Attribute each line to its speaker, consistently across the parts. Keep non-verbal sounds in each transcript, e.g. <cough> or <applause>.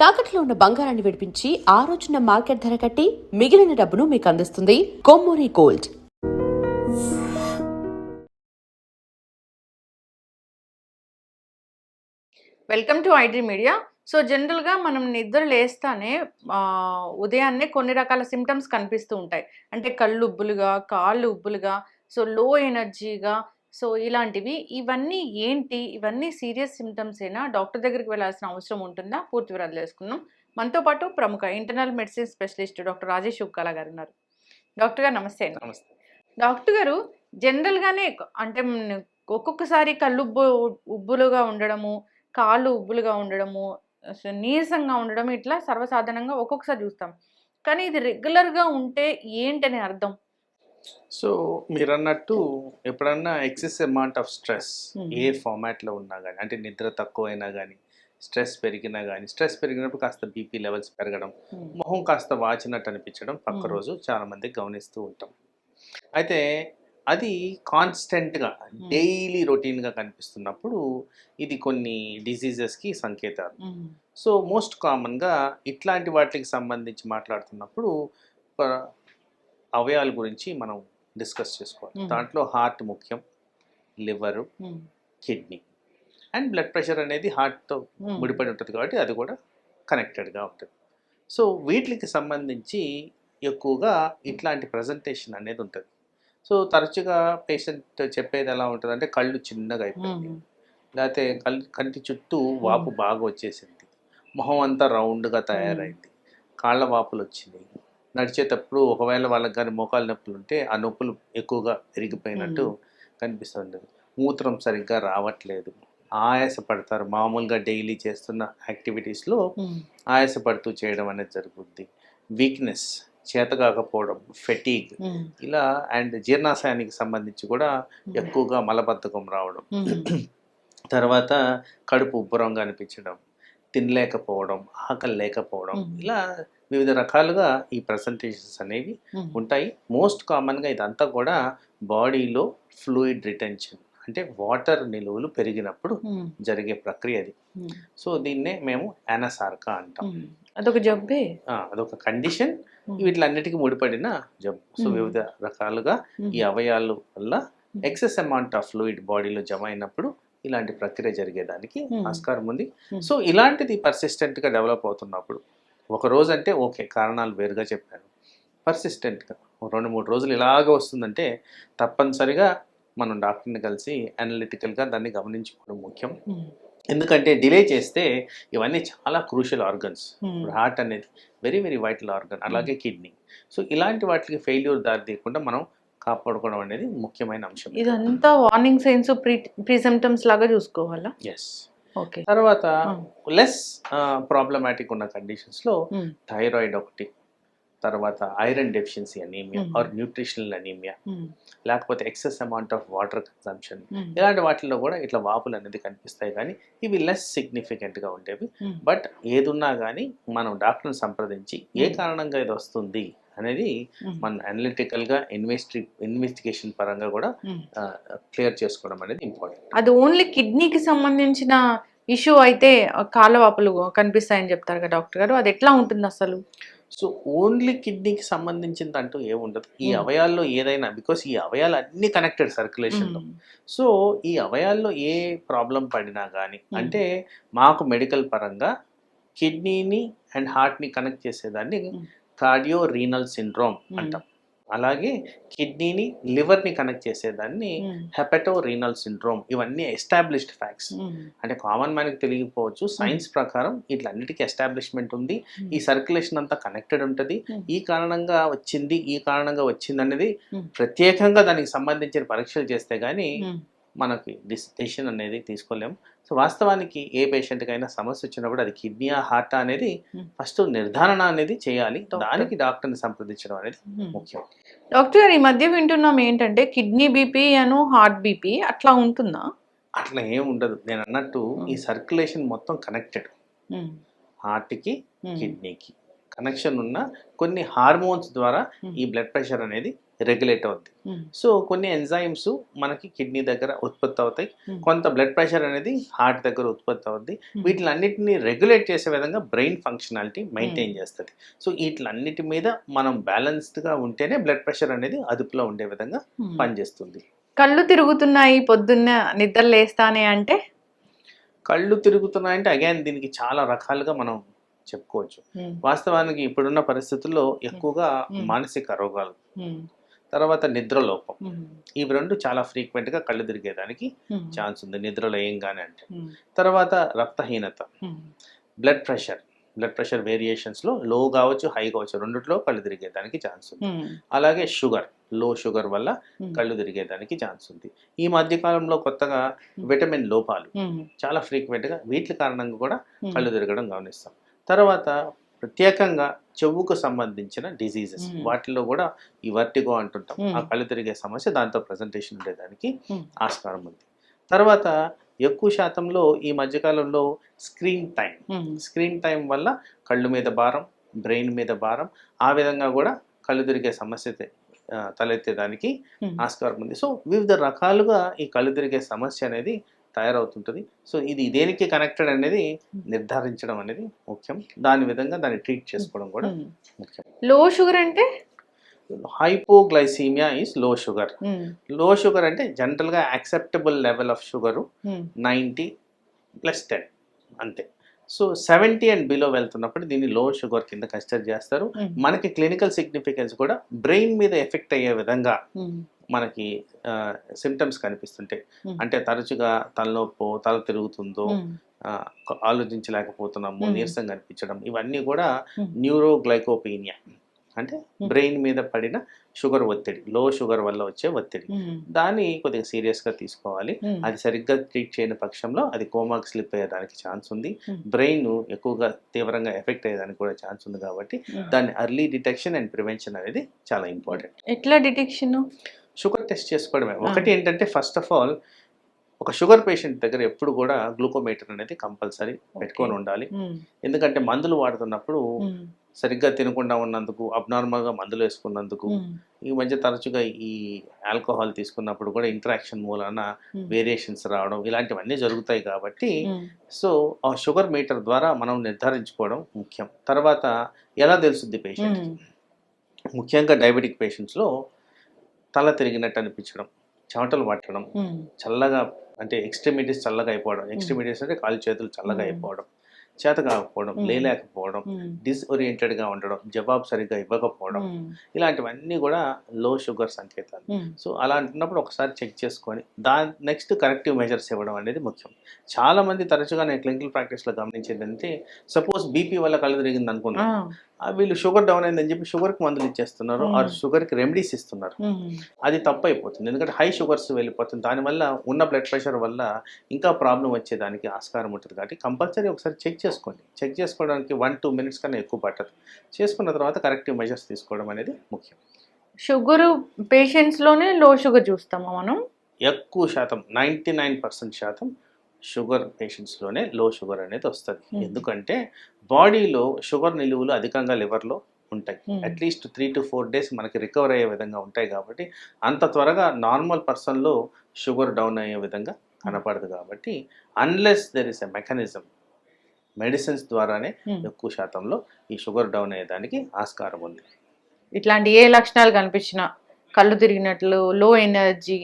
Speaker 1: తాకట్లో ఉన్న బంగారాన్ని విడిపించి ఆ రోజున మార్కెట్ ధర కట్టి మిగిలిన డబ్బును మీకు అందిస్తుంది Kommuri gold.
Speaker 2: Welcome to iDream media so జనరల్గా మనం నిద్ర లేస్తానే ఉదయాన్నే కొన్ని రకాల సిమ్టమ్స్ కనిపిస్తూ ఉంటాయి. అంటే కళ్ళు ఉబ్బులుగా కాళ్ళు ఉబ్బులుగా సో లో ఎనర్జీగా సో ఇలాంటివి. ఇవన్నీ ఏంటి? ఇవన్నీ సీరియస్ సిమ్టమ్స్ అయినా డాక్టర్ దగ్గరికి వెళ్ళాల్సిన అవసరం ఉంటుందా? పూర్తి వివరాలు తెలుసుకుందాం. మనతో పాటు ప్రముఖ internal medicine specialist doctor Rajesh Ukkala garu ఉన్నారు. డాక్టర్ గారు నమస్తే
Speaker 3: నమస్తే.
Speaker 2: డాక్టర్ గారు జనరల్గానే అంటే ఒక్కొక్కసారి కళ్ళు ఉబ్బు ఉబ్బులుగా ఉండడము కాళ్ళు ఉబ్బులుగా ఉండడము నీరసంగా ఉండడం ఇట్లా సర్వసాధారణంగా ఒక్కొక్కసారి చూస్తాం. కానీ ఇది రెగ్యులర్గా ఉంటే ఏంటని అర్థం?
Speaker 3: సో మీరు అన్నట్టు ఎప్పుడన్నా excess amount of stress
Speaker 2: Hmm.
Speaker 3: ఏ ఫార్మాట్లో ఉన్నా కానీ అంటే నిద్ర తక్కువైనా కానీ స్ట్రెస్ పెరిగినా కానీ స్ట్రెస్ పెరిగినప్పుడు కాస్త బీపీ లెవెల్స్ పెరగడం మొహం కాస్త వాచినట్టు అనిపించడం పక్క
Speaker 2: Hmm.
Speaker 3: రోజు చాలా మంది గమనిస్తూ ఉంటాం. అయితే అది కాన్స్టెంట్గా డైలీ రొటీన్గా కనిపిస్తున్నప్పుడు ఇది కొన్ని డిసీజెస్కి సంకేతాలు. సో మోస్ట్ కామన్గా ఇట్లాంటి వాటికి సంబంధించి మాట్లాడుతున్నప్పుడు అవయాల గురించి మనం డిస్కస్ చేసుకోవాలి. దాంట్లో హార్ట్ ముఖ్యం liver kidney. And blood pressure అనేది హార్ట్తో ముడిపడి ఉంటుంది కాబట్టి అది కూడా కనెక్టెడ్గా ఉంటుంది. సో వీటికి సంబంధించి ఎక్కువగా ఇట్లాంటి ప్రజెంటేషన్ అనేది ఉంటుంది. సో తరచుగా పేషెంట్ చెప్పేది ఎలా ఉంటుంది అంటే కళ్ళు చిన్నగా అయిపోయింది. లేకపోతే కల్ కంటి చుట్టూ వాపు బాగా వచ్చేసింది. మొహం అంతా రౌండ్గా తయారైంది. కాళ్ళ వాపులు వచ్చినాయి. నడిచేటప్పుడు ఒకవేళ వాళ్ళకి కానీ మోకాలు నొప్పులు ఉంటే ఆ నొప్పులు ఎక్కువగా పెరిగిపోయినట్టు కనిపిస్తుంది మూత్రం సరిగ్గా రావట్లేదు. ఆయాస పడతారు మామూలుగా డైలీ చేస్తున్న యాక్టివిటీస్లో ఆయాసపడుతూ చేయడం అనేది జరుగుద్ది. వీక్నెస్ చేతకాకపోవడం ఫెటీగ్ ఇలా అండ్ జీర్ణాశయానికి సంబంధించి కూడా ఎక్కువగా మలబద్ధకం రావడం. <clears throat> తర్వాత కడుపు ఉబ్బరంగా అనిపించడం తినలేకపోవడం ఆకలి లేకపోవడం. ఇలా వివిధ రకాలుగా ఈ ప్రజెంటేషన్స్ అనేవి ఉంటాయి. మోస్ట్ కామన్గా ఇదంతా కూడా బాడీలో ఫ్లూయిడ్ రిటెన్షన్ అంటే వాటర్ నిలువలు పెరిగినప్పుడు జరిగే ప్రక్రియ అది. సో దీన్నే మేము యానసార్కా అంటాం.
Speaker 2: అదొక జబ్బే
Speaker 3: అదొక కండిషన్ వీటిలన్నిటికీ ముడిపడిన జబ్బు సో. వివిధ రకాలుగా ఈ అవయాలు వల్ల ఎక్సెస్ అమౌంట్ ఆఫ్ ఫ్లూయిడ్ బాడీలో జమ అయినప్పుడు ఇలాంటి ప్రక్రియ జరిగేదానికి. ఆస్కారం ఉంది. సో ఇలాంటిది పర్సిస్టెంట్గా డెవలప్ అవుతున్నప్పుడు ఒక రోజు అంటే ఓకే కారణాలు వేరుగా చెప్పాను పర్సిస్టెంట్గా రెండు మూడు రోజులు ఇలాగ వస్తుందంటే తప్పనిసరిగా మనం డాక్టర్ని కలిసి అనలిటికల్గా దాన్ని గమనించుకోవడం ముఖ్యం. ఎందుకంటే డిలే చేస్తే ఇవన్నీ చాలా క్రూషియల్ ఆర్గన్స్ హార్ట్ అనేది వెరీ వెరీ వైటల్ ఆర్గన్ అలాగే కిడ్నీ సో ఇలాంటి వాటికి ఫెయిల్యూర్ దారి తీయకుండా మనం కాపాడుకోవడం అనేది ముఖ్యమైన అంశం.
Speaker 2: ఇదంతా warning signs pre pre symptoms లాగా చూసుకోవాలా?
Speaker 3: ఎస్ తర్వాత లెస్ ప్రాబ్లమాటిక్ ఉన్న కండిషన్స్లో థైరాయిడ్ ఒకటి తర్వాత iron deficiency anaemia. Or nutritional anaemia లేకపోతే excess amount of water consumption ఇలాంటి వాటిల్లో కూడా ఇట్లా వాపులు అనేది కనిపిస్తాయి కానీ ఇవి లెస్ సిగ్నిఫికెంట్గా ఉండేవి. బట్ ఏదున్నా కానీ మనం డాక్టర్ని సంప్రదించి ఏ. కారణంగా ఇది వస్తుంది? అనేది మన అనలిటికల్గా ఇన్వెస్టి ఇన్వెస్టిగేషన్ పరంగా కూడా క్లియర్ చేసుకోవడం అనేది ఇంపార్టెంట్
Speaker 2: అది ఓన్లీ కిడ్నీకి సంబంధించిన ఇష్యూ అయితే కాళ్ళవాపులు కనిపిస్తాయని చెప్తారు కదా డాక్టర్ గారు. అది ఎట్లా ఉంటుంది అసలు?
Speaker 3: సో ఓన్లీ కిడ్నీకి సంబంధించింది అంటూ ఏముండదు ఈ. అవయాల్లో ఏదైనా బికాస్ ఈ అవయాలు అన్ని కనెక్టెడ్ సర్క్యులేషన్లో సో ఈ అవయాల్లో ఏ ప్రాబ్లం పడినా కానీ. అంటే మాకు మెడికల్ పరంగా కిడ్నీని అండ్ హార్ట్ని కనెక్ట్ చేసేదాన్ని. Cardio renal syndrome. అంటాం. అలాగే కిడ్నీని లివర్ని కనెక్ట్ చేసేదాన్ని హెపటో రీనల్ సిండ్రోమ్. ఇవన్నీ ఎస్టాబ్లిష్డ్ ఫ్యాక్ట్స్. అంటే కామన్ మ్యాన్కి తెలియకపోవచ్చు సైన్స్ ప్రకారం ఇట్లన్నిటికీ ఎస్టాబ్లిష్మెంట్ ఉంది. ఈ సర్క్యులేషన్ అంతా కనెక్టెడ్ ఉంటుంది. ఈ కారణంగా వచ్చింది ఈ కారణంగా వచ్చింది అనేది. ప్రత్యేకంగా దానికి సంబంధించిన పరీక్షలు చేస్తే కానీ మనకి డిసిషన్ అనేది తీసుకోలేము. సో వాస్తవానికి ఏ పేషెంట్కైనా సమస్య వచ్చినప్పుడు అది కిడ్నీయా హార్ట్ అనేది
Speaker 2: Hmm.
Speaker 3: ఫస్ట్ నిర్ధారణ అనేది చేయాలి. దానికి డాక్టర్ని సంప్రదించడం అనేది ముఖ్యం.
Speaker 2: డాక్టర్ గారు ఈ మధ్య వింటున్నాం ఏంటంటే కిడ్నీ బీపీ అను హార్ట్ బీపీ అట్లా ఉంటుందా?
Speaker 3: అట్లా ఏం ఉండదు. నేను అన్నట్టు ఈ
Speaker 2: Hmm.
Speaker 3: సర్క్యులేషన్ మొత్తం కనెక్టెడ్ హార్ట్కి కిడ్నీకి కనెక్షన్ ఉన్న కొన్ని హార్మోన్స్ ద్వారా
Speaker 2: Hmm.
Speaker 3: ఈ బ్లడ్ ప్రెషర్ అనేది రెగ్యులేట్ అవుద్ది. సో కొన్ని ఎంజైమ్స్ మనకి కిడ్నీ దగ్గర ఉత్పత్తి అవుతాయి.
Speaker 2: Hmm.
Speaker 3: కొంత బ్లడ్ ప్రెషర్ అనేది హార్ట్ దగ్గర ఉత్పత్తి అవుద్ది. వీటిలన్నిటిని రెగ్యులేట్ చేసే విధంగా బ్రెయిన్ ఫంక్షనాలిటీ మెయింటైన్ చేస్తుంది. సో వీటిలన్నిటి మీద మనం బ్యాలెన్స్డ్గా ఉంటేనే బ్లడ్ ప్రెషర్ అనేది అదుపులో ఉండే విధంగా పనిచేస్తుంది.
Speaker 2: కళ్ళు తిరుగుతున్నాయి పొద్దున్న నిద్ర లేస్తానే అంటే?
Speaker 3: కళ్ళు తిరుగుతున్నాయంటే అగైన్ దీనికి చాలా రకాలుగా మనం చెప్పుకోవచ్చు. వాస్తవానికి ఇప్పుడున్న పరిస్థితుల్లో ఎక్కువగా
Speaker 2: Hmm.
Speaker 3: మానసిక రోగాలు. తర్వాత నిద్రలోపం. ఇవి రెండు చాలా ఫ్రీక్వెంట్గా కళ్ళు తిరిగేదానికి ఛాన్స్ ఉంది. నిద్రలో ఏం కానీ అంటే తర్వాత రక్తహీనత. Blood pressure. బ్లడ్ ప్రెషర్ వేరియేషన్స్లో లో కావచ్చు హై కావచ్చు రెండిట్లో కళ్ళు తిరిగేదానికి ఛాన్స్ ఉంది. అలాగే షుగర్. లో షుగర్ వల్ల కళ్ళు తిరిగేదానికి ఛాన్స్ ఉంది. ఈ మధ్య కాలంలో కొత్తగా విటమిన్ లోపాలు చాలా ఫ్రీక్వెంట్గా వీటి కారణంగా కూడా కళ్ళు తిరగడం గమనిస్తాం. తర్వాత ప్రత్యేకంగా చెవుకు సంబంధించిన డిసీజెస్
Speaker 2: Hmm.
Speaker 3: వాటిలో కూడా ఈ వర్టిగో అంటుంటాం. ఆ కళ్ళు తిరిగే సమస్య దాంతో ప్రజెంటేషన్ ఉండేదానికి. ఆస్కారం ఉంది. తర్వాత ఎక్కువ శాతంలో ఈ మధ్యకాలంలో స్క్రీన్ టైం స్క్రీన్ టైం వల్ల కళ్ళు మీద భారం బ్రెయిన్ మీద భారం ఆ విధంగా కూడా కళ్ళు తిరిగే సమస్య తలెత్తేదానికి ఆస్కారం ఉంది. సో వివిధ రకాలుగా ఈ కళ్ళు తిరిగే సమస్య అనేది తయారవుతుంటుంది. సో ఇది దేనికి కనెక్టెడ్ అనేది నిర్ధారించడం అనేది ముఖ్యం. దాని విధంగా దాన్ని ట్రీట్ చేసుకోవడం కూడా ముఖ్యం.
Speaker 2: లో షుగర్ అంటే?
Speaker 3: హైపోగ్లైసీమియా ఈజ్లో షుగర్లో షుగర్ అంటే జనరల్గా acceptable level of sugar ninety plus ten అంతే. సో సెవెంటీ అండ్ బిలో వెళ్తున్నప్పుడు దీన్ని లో షుగర్ కింద కన్సిడర్ చేస్తారు. మనకి క్లినికల్ సిగ్నిఫికెన్స్ కూడా బ్రెయిన్ మీద ఎఫెక్ట్ అయ్యే విధంగా మనకి సిమ్టమ్స్ కనిపిస్తుంటాయి అంటే తరచుగా తలనొప్పో తల తిరుగుతుందో ఆలోచించలేకపోతున్నాము. నీరసం కనిపించడం ఇవన్నీ కూడా. న్యూరోగ్లైకోపీనియా. అంటే బ్రెయిన్ మీద పడిన షుగర్ ఒత్తిడి లో షుగర్ వల్ల వచ్చే ఒత్తిడి. దాన్ని కొద్దిగా సీరియస్గా తీసుకోవాలి. అది సరిగ్గా ట్రీట్ చేయని పక్షంలో అది కోమాకి స్లిప్ అయ్యేదానికి ఛాన్స్ ఉంది. బ్రెయిన్ ఎక్కువగా తీవ్రంగా ఎఫెక్ట్ అయ్యేదానికి కూడా ఛాన్స్ ఉంది కాబట్టి దాన్ని అర్లీ డిటెక్షన్ అండ్ ప్రివెన్షన్ అనేది చాలా ఇంపార్టెంట్.
Speaker 2: ఎట్లా డిటెక్షన్?
Speaker 3: షుగర్ టెస్ట్ చేసుకోవడమే. ఒకటి ఏంటంటే ఫస్ట్ ఆఫ్ ఆల్ ఒక షుగర్ పేషెంట్ దగ్గర ఎప్పుడు కూడా గ్లూకోమీటర్ అనేది కంపల్సరీ పెట్టుకొని ఉండాలి. ఎందుకంటే మందులు వాడుతున్నప్పుడు సరిగ్గా తినకుండా ఉన్నందుకు అబ్నార్మల్గా మందులు వేసుకున్నందుకు ఈ మధ్య తరచుగా ఈ ఆల్కహాల్ తీసుకున్నప్పుడు కూడా ఇంటరాక్షన్ మూలాన వేరియేషన్స్ రావడం ఇలాంటివన్నీ జరుగుతాయి కాబట్టి సో ఆ షుగర్ మీటర్ ద్వారా మనం నిర్ధారించుకోవడం ముఖ్యం. తర్వాత ఎలా తెలుస్తుంది పేషెంట్ ముఖ్యంగా డయాబెటిక్ పేషెంట్స్లో తల తిరిగినట్టు అనిపించడం చెమటలు పట్టడం చల్లగా అంటే ఎక్స్ట్రీమిటీస్ చల్లగా అయిపోవడం ఎక్స్ట్రీమిటీస్ అంటే కాలు చేతులు చల్లగా. అయిపోవడం చేత కాకపోవడం. లేలేకపోవడం డిస్ఓరియంటెడ్గా ఉండడం జవాబు సరిగ్గా ఇవ్వకపోవడం ఇలాంటివన్నీ కూడా లో షుగర్ సంకేతాలు. సో అలా అంటున్నప్పుడు ఒకసారి చెక్ చేసుకొని దాని నెక్స్ట్ కరెక్టివ్ మెజర్స్ ఇవ్వడం అనేది ముఖ్యం. చాలా మంది తరచుగా నేను క్లినికల్ ప్రాక్టీస్లో గమనించేది అంటే సపోజ్ బీపీ వల్ల కళ్ళు తిరిగింది అనుకున్నాను వీళ్ళు షుగర్ డౌన్ అయిందని చెప్పి షుగర్కి మందులు ఇచ్చేస్తున్నారు. ఆర్ షుగర్కి రెమెడీస్ ఇస్తున్నారు. అది తప్పు అయిపోతుంది ఎందుకంటే హై షుగర్స్ వెళ్ళిపోతుంది. దానివల్ల ఉన్న బ్లడ్ ప్రెషర్ వల్ల ఇంకా ప్రాబ్లం వచ్చేదానికి ఆస్కారం ఉంటుంది. కాబట్టి కంపల్సరీ ఒకసారి చెక్ చేసుకోండి. చెక్ చేసుకోవడానికి వన్ టూ మినిట్స్ కన్నా ఎక్కువ పట్టదు. చేసుకున్న తర్వాత కరెక్టివ్ మెజర్స్ తీసుకోవడం అనేది ముఖ్యం.
Speaker 2: షుగర్ పేషెంట్స్లోనే లో షుగర్ చూస్తామా మనం?
Speaker 3: ఎక్కువ శాతం నైంటీ నైన్ పర్సెంట్ శాతం షుగర్ పేషెంట్స్లోనే లో షుగర్ అనేది వస్తుంది. ఎందుకంటే బాడీలో షుగర్ నిలువలు అధికంగా లివర్లో ఉంటాయి. At least three to four days మనకి రికవర్ అయ్యే విధంగా ఉంటాయి కాబట్టి అంత త్వరగా నార్మల్ పర్సన్లో షుగర్ డౌన్ అయ్యే విధంగా కనపడదు కాబట్టి unless there is a mechanism medicines ద్వారానే. ఎక్కువ శాతంలో ఈ షుగర్ డౌన్ అయ్యేదానికి ఆస్కారం ఉంది
Speaker 2: ఇట్లాంటి ఏ లక్షణాలు కనిపించినా కళ్ళు తిరిగినట్లు లో ఎనర్జీ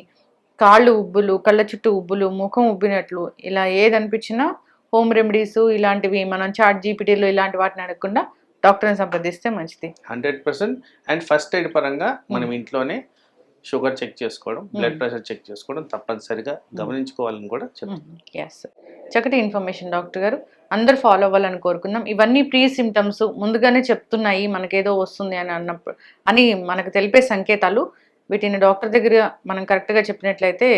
Speaker 2: కాళ్ళు ఉబ్బులు కళ్ళ చుట్టూ ఉబ్బులు ముఖం ఉబ్బినట్లు ఇలా ఏది అనిపించినా హోమ్ రెమెడీస్ ఇలాంటివి మనం చాట్ జీపీటీలో ఇలాంటి వాటిని అడగకుండా డాక్టర్ని సంప్రదిస్తే మంచిది.
Speaker 3: Hundred percent. And first aid పరంగా మనం ఇంట్లోనే షుగర్ చెక్ చేసుకోవడం బ్లడ్. ప్రెషర్ చెక్ చేసుకోవడం తప్పనిసరిగా గమనించుకోవాలని కూడా చెప్తాను
Speaker 2: ఎస్ చక్కటి ఇన్ఫర్మేషన్ డాక్టర్ గారు. అందరు ఫాలో అవ్వాలని కోరుకుందాం. ఇవన్నీ ప్రీ సిమ్టమ్స్ ముందుగానే చెప్తున్నాయి మనకేదో వస్తుంది అని అన్నప్పుడు అని మనకు తెలిపే సంకేతాలు వీటిని డాక్టర్ దగ్గర మనం కరెక్ట్గా చెప్పినట్లయితే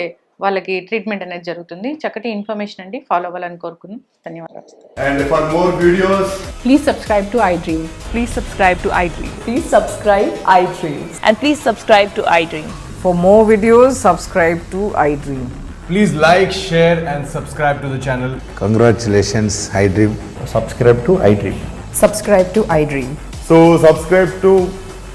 Speaker 2: వాళ్ళకి ట్రీట్మెంట్ అనేది జరుగుతుంది చక్కటి ఇన్ఫర్మేషన్ అండి ఫాలో అవ్వాలని కోరుకుందాం ధన్యవాదాలు
Speaker 4: And for more videos,
Speaker 5: Please subscribe to iDream.
Speaker 6: Please subscribe to iDream.
Speaker 5: Please subscribe iDream.
Speaker 6: And please subscribe to iDream.
Speaker 7: For more videos, subscribe to iDream.
Speaker 4: please like, share, and subscribe to the channel.
Speaker 8: Congratulations, iDream.
Speaker 9: subscribe to iDream.
Speaker 5: Subscribe to iDream.
Speaker 4: So, subscribe to
Speaker 8: iDream